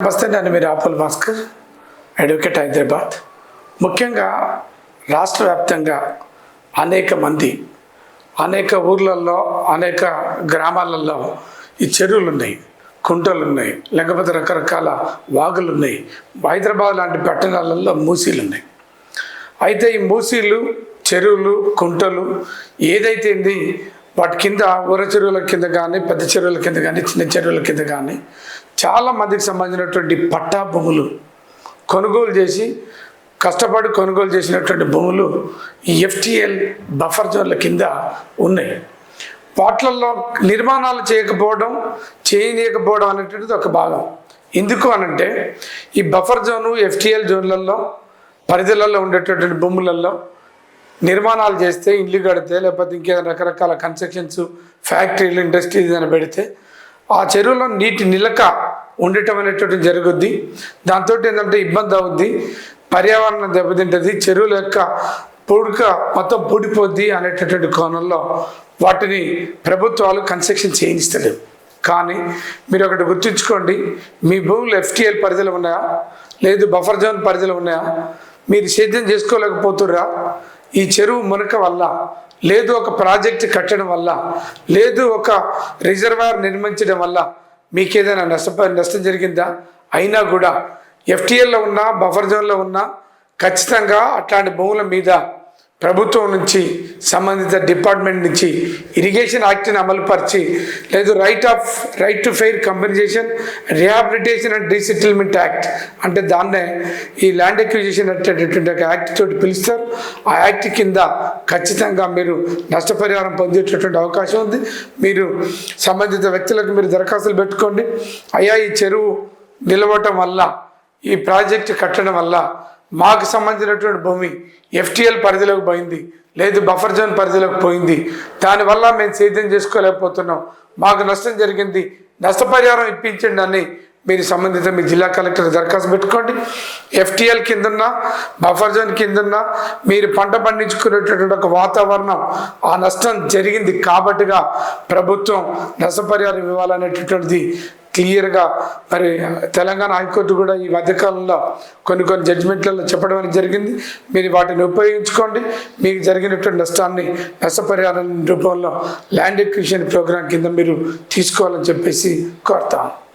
నమస్తే నేను మీరు ఆపుల్ భాస్కర్ అడ్వకేట్ హైదరాబాద్. ముఖ్యంగా రాష్ట్ర వ్యాప్తంగా అనేక మంది అనేక ఊర్లలో అనేక గ్రామాలలో ఈ చెరువులు ఉన్నాయి కుంటలు ఉన్నాయి లేకపోతే రకరకాల వాగులు ఉన్నాయి హైదరాబాద్ లాంటి పట్టణాలలో మూసీలు ఉన్నాయి అయితే ఈ మూసీలు చెరువులు కుంటలు ఏదైతే ఉంది వాటి కింద ఊర చెరువుల కింద కానీ పెద్ద చెరువుల కింద కానీ చిన్న చెరువుల కింద కానీ చాలా మందికి సంబంధించినటువంటి పట్టా భూములు కొనుగోలు చేసి కష్టపడి కొనుగోలు చేసినటువంటి భూములు ఈ ఎఫ్టిఎల్ బఫర్ జోన్ల కింద ఉన్నాయి. వాటిల్లో నిర్మాణాలు చేయకపోవడం చేయనీయకపోవడం అనేటువంటిది ఒక భాగం. ఎందుకు అనంటే ఈ బఫర్ జోను ఎఫ్టిఎల్ జోన్లలో పరిధిలలో ఉండేటటువంటి భూములలో నిర్మాణాలు చేస్తే ఇండ్లు కడితే లేకపోతే ఇంకేదైనా రకరకాల కన్స్ట్రక్షన్స్ ఫ్యాక్టరీలు ఇండస్ట్రీస్ ఏదైనా పెడితే ఆ చెరువులో నీటి నిలక ఉండటం అనేటువంటి జరుగుద్ది. దాంతో ఏంటంటే ఇబ్బంది అవుద్ది. పర్యావరణం దెబ్బతింటుంది. చెరువుల యొక్క పొడుక మొత్తం పూడిపోద్ది అనేటటువంటి కోణంలో వాటిని ప్రభుత్వాలు కన్స్ట్రక్షన్ చేయించలేవు. కానీ మీరు ఒకటి గుర్తుంచుకోండి. మీ భూములు ఎఫ్టిఎల్ పరిధిలో ఉన్నాయా? లేదు బఫర్ జోన్ పరిధిలో ఉన్నాయా? మీరు సేద్యం చేసుకోలేకపోతుర్రా? ఈ చెరువు మునక వల్ల లేదు ఒక ప్రాజెక్ట్ కట్టడం వల్ల లేదు ఒక రిజర్వాయర్ నిర్మించడం వల్ల మీకు ఏదైనా నష్టప నష్టం జరిగిందా? అయినా కూడా ఎఫ్టీఎల్లో ఉన్నా బఫర్ జోన్లో ఉన్నా ఖచ్చితంగా అట్లాంటి భూముల మీద ప్రభుత్వం నుంచి సంబంధిత డిపార్ట్మెంట్ నుంచి ఇరిగేషన్ యాక్ట్ని అమలుపరిచి లేదు right of right to fair compensation rehabilitation and resettlement act అంటే దాన్నే ఈ ల్యాండ్ ఎక్విజిషన్ అనేటటువంటి ఒక యాక్ట్ తోటి పిలుస్తారు. ఆ యాక్ట్ కింద ఖచ్చితంగా మీరు నష్టపరిహారం పొందేటటువంటి అవకాశం ఉంది. మీరు సంబంధిత వ్యక్తులకు మీరు దరఖాస్తులు పెట్టుకోండి. అయ్యా ఈ చెరువు నిలవటం వల్ల ఈ ప్రాజెక్ట్ కట్టడం వల్ల మాకు సంబంధించినటువంటి భూమి ఎఫ్టిఎల్ పరిధిలోకి పోయింది లేదు బఫర్ జోన్ పరిధిలోకి పోయింది. దానివల్ల మేము సేద్యం చేసుకోలేకపోతున్నాం. మాకు నష్టం జరిగింది. నష్టపరిహారం ఇప్పించండి అని మీరు సంబంధిత మీ జిల్లా కలెక్టర్ దరఖాస్తు పెట్టుకోండి. ఎఫ్టిఎల్ కిందన్న బఫర్ జోన్ కిందన్న మీరు పంట పండించుకునేటటువంటి ఒక వాతావరణం ఆ నష్టం జరిగింది కాబట్టిగా ప్రభుత్వం నష్టపరిహారం ఇవ్వాలనేటటువంటిది క్లియర్గా మరి తెలంగాణ హైకోర్టు కూడా ఈ మధ్యకాలంలో కొన్ని కొన్ని జడ్జిమెంట్లలో చెప్పడం అనేది జరిగింది. మీరు వాటిని ఉపయోగించుకోండి. మీకు జరిగినటువంటి నష్టాన్ని నష్టపరిహారం రూపంలో ల్యాండ్ ఎక్విషన్ ప్రోగ్రాం కింద మీరు తీసుకోవాలని చెప్పేసి కోరుతాను